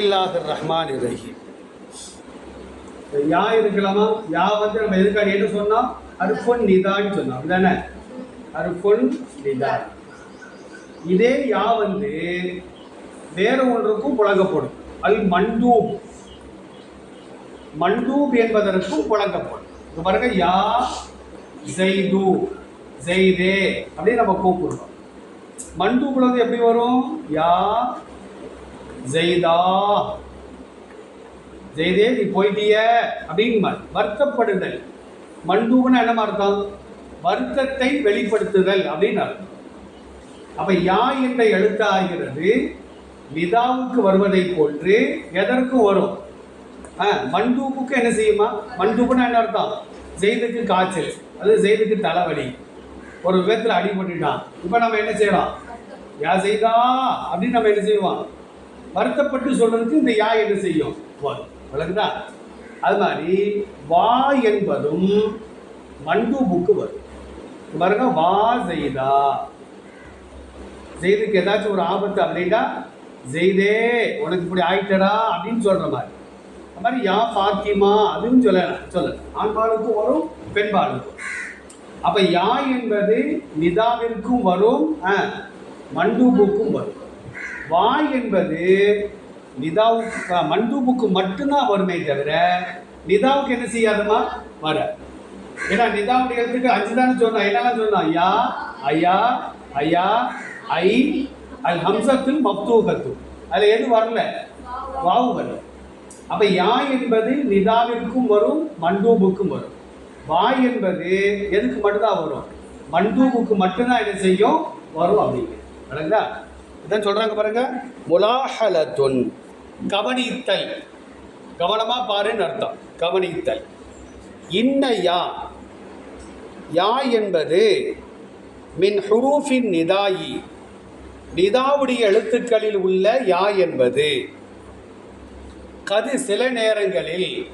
இல்லாஹர் ரஹ்மான் ரஹீம் யா இருக்கலாமா? யா வந்து நம்ம எதுக்காக என்ன சொன்னோம் அருப்பொன் நிதான்னு சொன்னோம் அப்படிதானே? அருப்பொன் நிதான் இதே யா வந்து வேற ஒன்றுக்கும் புழங்கப்படும். அல் மண்டூப். மண்டூப் என்பதற்கும் புழங்கப்படும். இப்போ பாருங்க யா ஜெய்து ஜெய்தே அப்படின்னு நம்ம கூப்பிடுறோம். மண்டூப்ல வந்து எப்படி வரும்? யா ஜெய்தா. ஜெய்தே நீ போயிட்டிய அப்படின்னு வருத்தப்படுதல். மண்டூப்னு என்ன அர்த்தம்? வருத்தத்தை வெளிப்படுத்துதல் அப்படின்னு அர்த்தம். அப்ப யா என்ற எழுத்து ஆகிறது நிதாவுக்கு வருவதை போன்று எதற்கும் வரும்? ஆ, மண்டூப்புக்கு என்ன செய்யுமா? மண்டூப்புன்னா என்ன அர்த்தம்? ஜெய்துக்கு காய்ச்சல். அது ஜெய்துக்கு தலைவலி. ஒரு விதத்தில் அடிபட்டுட்டான். இப்போ நம்ம என்ன செய்யறோம்? யா செய்தா அப்படின்னு நம்ம என்ன செய்வோம்? வருத்தப்பட்டு சொல்றதுக்கு இந்த யா என்ன செய்யும்? வரும் விளக்குதா? அது மாதிரி வா என்பதும் மண்டூபுக்கு வரும். பாருங்க வா செய்தா. செய்துக்கு ஏதாச்சும் ஒரு ஆபத்து அப்படின்னா ஜெய்தே உனக்கு இப்படி ஆயிட்டடா அப்படின்னு சொல்ற மாதிரி. அது மாதிரி யா ஃபாத்திமா அதுவும் சொல்லலாம் சொல்லலாம். ஆண்பாளுக்கும் வரும் பெண்பாளுக்கும் அப்ப யா என்பது நிதாவிற்கும் வரும் ஆ, மண்டூபுக்கும் வரும். வாய் என்பது நிதாவுக்கு மண்டூபுக்கு மட்டும்தான் வருமே தவிர நிதாவுக்கு என்ன செய்யாதுமா? வர. ஏன்னா நிதாவுடைய எழுத்துக்கு அஞ்சு தானே சொன்னா என்னெல்லாம் சொன்னான் ஐயா ஐயா ஐயா ஐ அல் ஹம்சத்துல் மப்தூகத்து அதில் எது வரல? வாவு வரல. அப்போ யா என்பது நிதாவிற்கும் வரும் மண்டூபுக்கும் வரும். வாய் என்பது எதுக்கு மட்டும்தான் வரும்? மண்டூபுக்கு மட்டும்தான் என்ன செய்யும்? வரும் அப்படிங்க. விளங்குதா இதான் சொல்கிறாங்க பாருங்க. முலாஹலத்துன். கவனித்தல். கவனமாக பாருன்னு அர்த்தம். கவனித்தல். இன்ன யா. யா என்பது மின் ஹுரூஃபின் நிதாயி. நிதாவுடைய எழுத்துக்களில் உள்ள யா என்பது. கது சில நேரங்களில்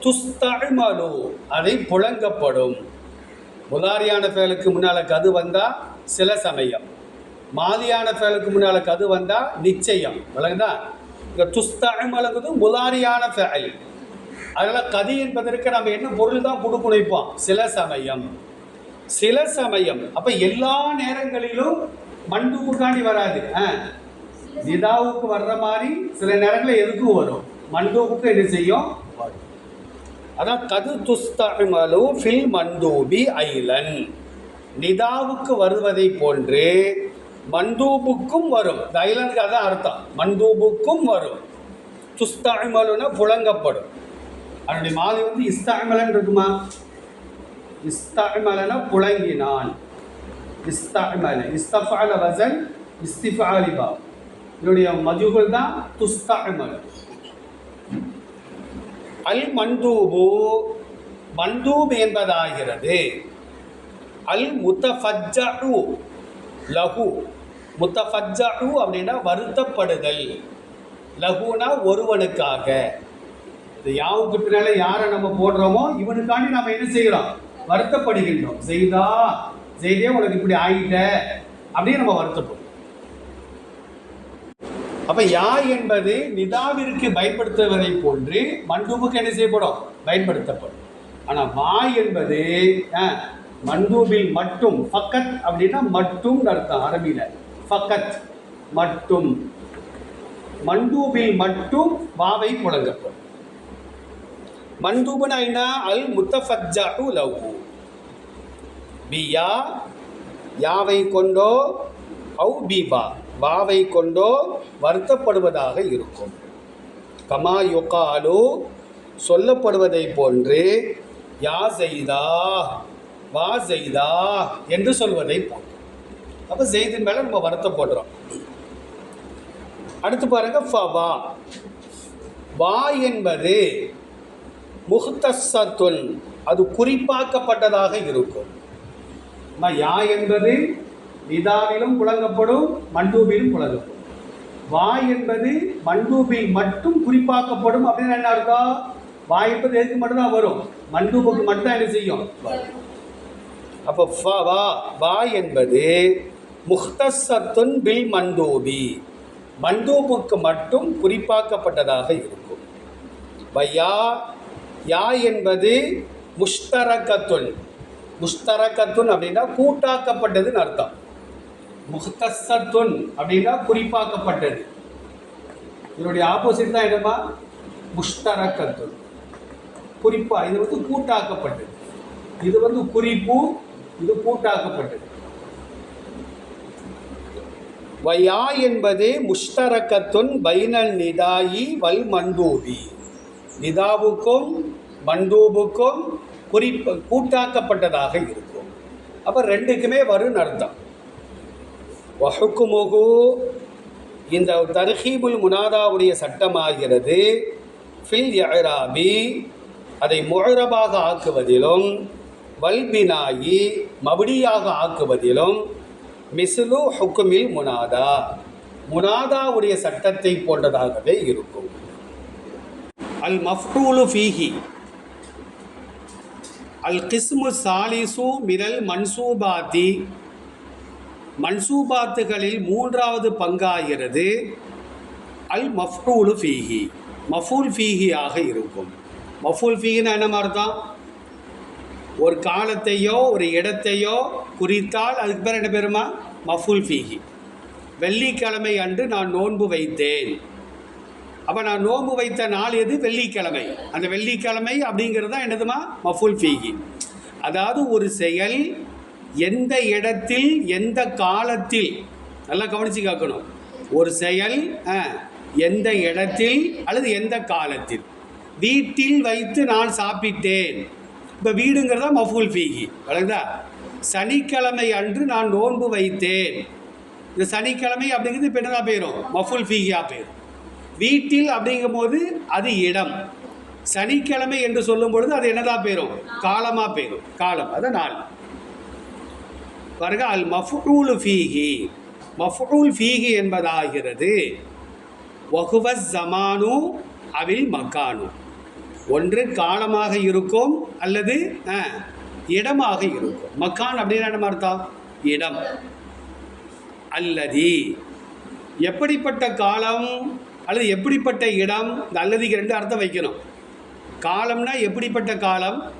துஸ்தழ்மலு அதை புழங்கப்படும். முதாரியான செயலுக்கு முன்னால் கது வந்தால் சில சமயம். மாதியான ஃபேலுக்கு முன்னால் கது வந்தால் நிச்சயம். விளங்குதா? இங்கே துஸ்தழ்மலுங்கிறது முதாரியான ஃபேல் அதில் கதி என்பதற்கு நம்ம என்ன பொருள் தான் புடுப்புணைப்போம் சில சமயம். சில சமயம். அப்போ எல்லா நேரங்களிலும் மண்டூப்புக்காண்டி வராது. ஆ? நிதாவுக்கு வர்ற மாதிரி சில நேரங்களில் எதுக்கும் வரும். மண்டூபுக்கு என்ன செய்யும்? வரும். அதான் கது துஸ்தமலு ஃபில் மண்டூபி ஐலன். நிதாவுக்கு வருவதை போன்று மண்டூபுக்கும் வரும். இந்த ஐலனுக்கு அதான் அர்த்தம். மண்டூபுக்கும் வரும். துஸ்தமலுன்னா புழங்கப்படும். அதனுடைய மாலை வந்து இஸ்தாமலன் இருக்குமா? இஸ்தாமலன புழங்கினான். இஸ்தாமல இஸ்தஃபால வசன் இஸ்திஃபாலிபா இதனுடைய மதுகள் தான் துஸ்தாமல் அல் மண்டூபு மண்டூப் என்பதாகிறது. அல் முத்தஃபஜ்ஜு லகு முத்தஃபஜ்ஜு அப்படின்னா வருத்தப்படுதல். லகுனா ஒருவனுக்காக. இந்த யாவுக்கு பின்னால யாரை நம்ம போடுறோமோ இவனுக்காண்டி நம்ம என்ன செய்கிறோம் வருத்தப்படுகின்றோம். செய்தா செய்தே உனக்கு இப்படி ஆயிட்ட அப்படின்னு நம்ம வருத்தப்படும். அப்ப யா என்பது நிதாவிற்கு பயன்படுத்துவதை போன்று மண்டூபுக்கு என்ன செய்யப்படும்? பயன்படுத்தப்படும். ஆனா வா என்பது மண்டூபில் மட்டும் ஃபக்கத் அப்படின்னா மட்டும் அர்த்தம் அரபியில். ஃபக்கத் மட்டும். மண்டூபில் மட்டும் வாவை புழங்கப்படும் மண்டூபனா என்ன? அல் முத்தஃபஜ்ஜு லவ் பியா யாவை கொண்டோ அவு பீபா வாவை கொண்டோ வருத்தப்படுவதாக இருக்கும். கமா யொக்காலு சொல்லப்படுவதை போன்று யா செய்தா வா செய்தா என்று சொல்வதை போன்று அப்போ செய்தின் மேலே நம்ம வருத்தப்படுறோம் அடுத்து பாருங்க ஃபவா வா. என்பது முஹ்தஸ்ஸத்துன் அது குறிப்பாக்கப்பட்டதாக இருக்கும். யா என்பது நிதாவிலும் புழங்கப்படும் மண்டூபிலும் புழங்கப்படும். வா என்பது மண்டூபில் மட்டும் குறிப்பாக்கப்படும் அப்படின்னு என்ன அர்த்தம்? வா என்பது எதுக்கு மட்டும்தான் வரும்? மண்டூபுக்கு மட்டும் என்ன செய்யும். அப்போ வா வா என்பது முஹ்தஸ்ஸத்துன் பில் மண்டூபி. மண்டூபுக்கு மட்டும் குறிப்பாக்கப்பட்டதாக இருக்கும். வையா யா என்பது முஷ்தரக்கத்துன் முஷ்தரக்கத்துன் அப்படின்னா கூட்டாக்கப்பட்டதுன்னு அர்த்தம். முஹ்தசத்துன் அப்படின்னா குறிப்பாக்கப்பட்டது. இதனுடைய ஆப்போசிட் தான் என்னமா முஷ்தரக்கத்துன் குறிப்பா இது வந்து கூட்டாக்கப்பட்டது. இது வந்து குறிப்பு இது கூட்டாக்கப்பட்டது. வயா என்பது முஷ்தரக்கத்துன் பைனல் நிதாயி வல் மண்டூபி நிதாவுக்கும் மண்டூபுக்கும் குறிப்பு கூட்டாக்கப்பட்டதாக இருக்கும். அப்போ ரெண்டுக்குமே வரும் அர்த்தம். வஹுக்குமுகு இந்த தர்ஹீபுல் முனாதாவுடைய சட்டமாகிறது. ஃபில் யராபி அதை முழரபாக ஆக்குவதிலும் வல்பினாயி மபடியாக ஆக்குவதிலும் மிசுலு ஹுக்குமில் முனாதா. முனாதாவுடைய சட்டத்தை போன்றதாகவே இருக்கும். அல் மஃபூலு ஃபீஹி. அல் கிஸ்மு சாலிசு மிரல் மன்சூபாத்தி. மன்சூபாத்துகளில் மூன்றாவது பங்காகிறது அல் மஃபூலு ஃபீஹி. மஃபூல் ஃபீஹியாக இருக்கும். மஃபூல் ஃபீஹின்னு என்ன அர்த்தம் ஒரு காலத்தையோ ஒரு இடத்தையோ குறித்தால் அதுக்கு பேர் என்ன பேருமா? மஃபுல் ஃபீஹி. வெள்ளிக்கிழமை அன்று நான் நோன்பு வைத்தேன். அப்போ நான் நோன்பு வைத்த நாள் எது? வெள்ளிக்கிழமை. அந்த வெள்ளிக்கிழமை அப்படிங்கிறது தான் என்னதுமா? மஃபுல் ஃபீஹி. அதாவது ஒரு செயல் எந்த இடத்தில் எந்த காலத்தில் நல்லா கவனித்து காக்கணும் ஒரு செயல் எந்த இடத்தில் அல்லது எந்த காலத்தில். வீட்டில் வைத்து நான் சாப்பிட்டேன். இப்போ வீடுங்கிறதா மஃபூல் ஃபீகி வழங்குதா சனிக்கிழமை அன்று நான் நோன்பு வைத்தேன். இந்த சனிக்கிழமை அப்படிங்கிறது இப்போ என்னதான் போயிடும் மஃபுல் ஃபீகியாக போயிடும் வீட்டில் அப்படிங்கும் போது அது இடம். சனிக்கிழமை என்று சொல்லும் பொழுது அது என்னதான் போயிடும் காலமாக போயிடும் காலம் அது நாள். பாருங்க அல் மஃபூல் ஃபீகி. மஃபூல் ஃபீகி என்பதாகிறது. வகுவ ஜமானு அவில் மக்கானு ஒன்று காலமாக இருக்கும் அல்லது ஆ, இடமாக இருக்கும். மக்கான் அப்படின்னா என்ன அர்த்தம்? இடம். அல்லதி. எப்படிப்பட்ட காலம் அல்லது எப்படிப்பட்ட இடம்? இந்த அல்லதிக்கு ரெண்டு அர்த்தம் வைக்கணும். காலம்னா எப்படிப்பட்ட காலம்?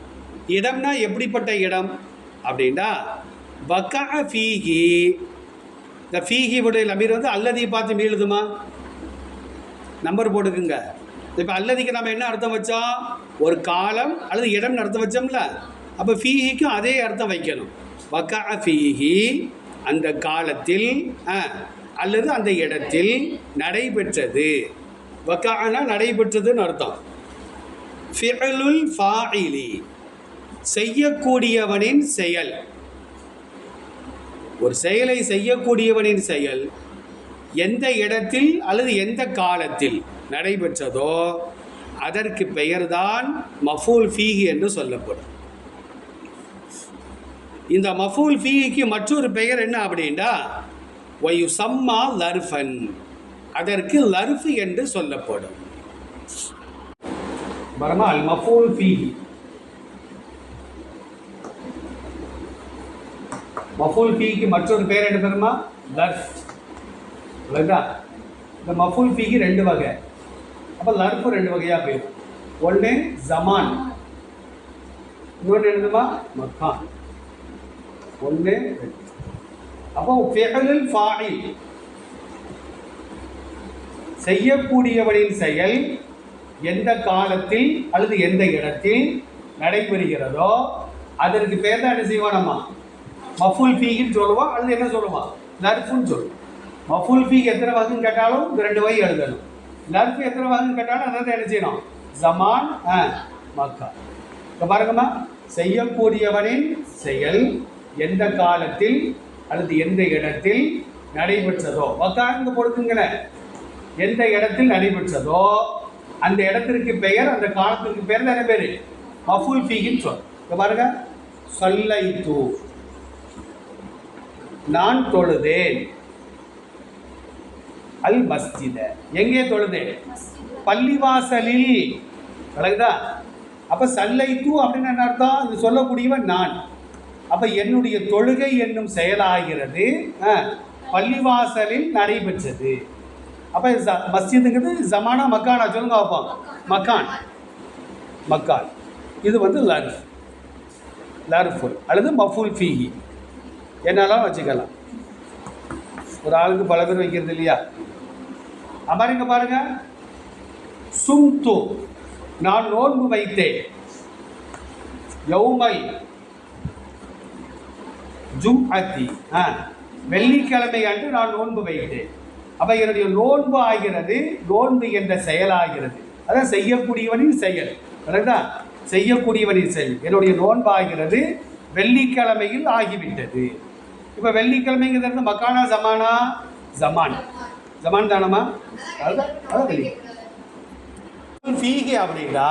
இடம்னா எப்படிப்பட்ட இடம்? அப்படின்னா பக்கா ஃபீகி இந்த ஃபீகி உடைய லமீர் வந்து அல்லதி பார்த்து மீளுதுமா? நம்பர் போட்டுக்குங்க. இப்போ அல்லதிக்கு நம்ம என்ன அர்த்தம் வச்சோம்? ஒரு காலம் அல்லது இடம்னு அர்த்தம் வச்சோம்ல. அப்போ ஃபீஹிக்கும் அதே அர்த்தம் வைக்கணும். வக்கா ஃபீஹி அந்த காலத்தில் ஆ, அல்லது அந்த இடத்தில் நடைபெற்றது. வக்கானா நடைபெற்றதுன்னு அர்த்தம். ஃபிஅலுல் ஃபாயிலி செய்யக்கூடியவனின் செயல். ஒரு செயலை செய்யக்கூடியவனின் செயல் எந்த இடத்தில் அல்லது எந்த காலத்தில்? நடைபெற்றதோ அதற்கு பெயர்தான் மஃபூல் ஃபீஹி என்று சொல்லப்படும். இந்த மஃபூல் ஃபீஹிக்கு மற்றொரு பெயர் என்ன அப்படின்னா ஒயு சம்மா லர்ஃபன். அதற்கு லர்ஃபு என்று சொல்லப்படும். பரமால் மஃபூல் ஃபீஹி. மஃபூல் ஃபீக்கு மற்றொரு பேர் என்ன தெரியுமா? லர்ஃப். இல்லைங்களா? இந்த மஃபூல் ஃபீக்கு ரெண்டு வகை. அப்போ லர்ஃபு ரெண்டு வகையாக போயிடும். ஒன்று ஜமான் இன்னொன்று என்னதுமா? மக்கான். ஒன்று அப்போ ஃபெஹலுல் ஃபாயில் செய்யக்கூடியவனின் செயல் எந்த காலத்தில் அல்லது எந்த இடத்தில் நடைபெறுகிறதோ அதற்கு பேர் தான் என்ன செய்வானம்மா? மஃபுல் ஃபீகின்னு சொல்லுவான் அல்லது என்ன சொல்லுவான் லர்ஃபுன்னு சொல்லுவான் மஃபுல் ஃபீக் எத்தனை வகைன்னு கேட்டாலும் ரெண்டு வகை எழுதணும். நர்ஃபு எத்தனை வகைன்னு கேட்டாலும் அதாவது என்ன செய்யணும் ஜமான் ஆ, மக்கா. இப்போ பாருங்கம்மா. செய்யக்கூடியவனின் செயல் எந்த காலத்தில் அல்லது எந்த இடத்தில் நடைபெற்றதோ. மக்காங்க கொடுக்குங்களேன் எந்த இடத்தில் நடைபெற்றதோ. அந்த இடத்திற்கு பெயர் அந்த காலத்திற்கு பெயர் என்ன பேர்? மஃபுல் ஃபீகின்னு சொல். இப்போ பாருங்க. தூ நான் தொழுதேன். அல் மஸ்ஜித. எங்கே தொழுது? பள்ளிவாசலில். விளங்குதா அப்ப தூ அப்படின்னு என்ன அர்த்தம்? இது சொல்லக்கூடியவன் நான். அப்ப என்னுடைய தொழுகை என்னும் செயலாகிறது ஆ, பள்ளிவாசலில் நடைபெற்றது. அப்போ மஸ்ஜிதுங்கிறது ஜமானா மக்கானா சொல்லுங்க பார்ப்போம். மக்கான். மக்கான். இது வந்து லர்ஃப். லர்ஃபுல். அல்லது மஃபுல் ஃபீஹி. என்னெல்லாம் வச்சுக்கலாம். ஒரு ஆளுக்கு பல பேர் வைக்கிறது இல்லையா? அமருங்க பாருங்க. சும்து. நான் நோன்பு வைத்தேன். யௌமை. ஜும்அத்தி ஆ. வெள்ளிக்கிழமை அன்று நான் நோன்பு வைத்தேன். அப்ப என்னுடைய நோன்பு ஆகிறது நோன்பு என்ற செயலாகிறது. அதான் செய்யக்கூடியவனின் செயல். கரெக்டா செய்யக்கூடியவனின் செயல். என்னுடைய நோன்பு ஆகிறது வெள்ளிக்கிழமையில் ஆகிவிட்டது. இப்போ வெள்ளிக்கிழமைங்கிறது மக்கானா ஜமானா? ஜமான். ஜமான் தானமா அப்படின்னா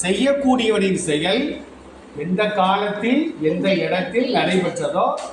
செய்யக்கூடியவனின் செயல் எந்த காலத்தில் எந்த இடத்தில் நடைபெற்றதோ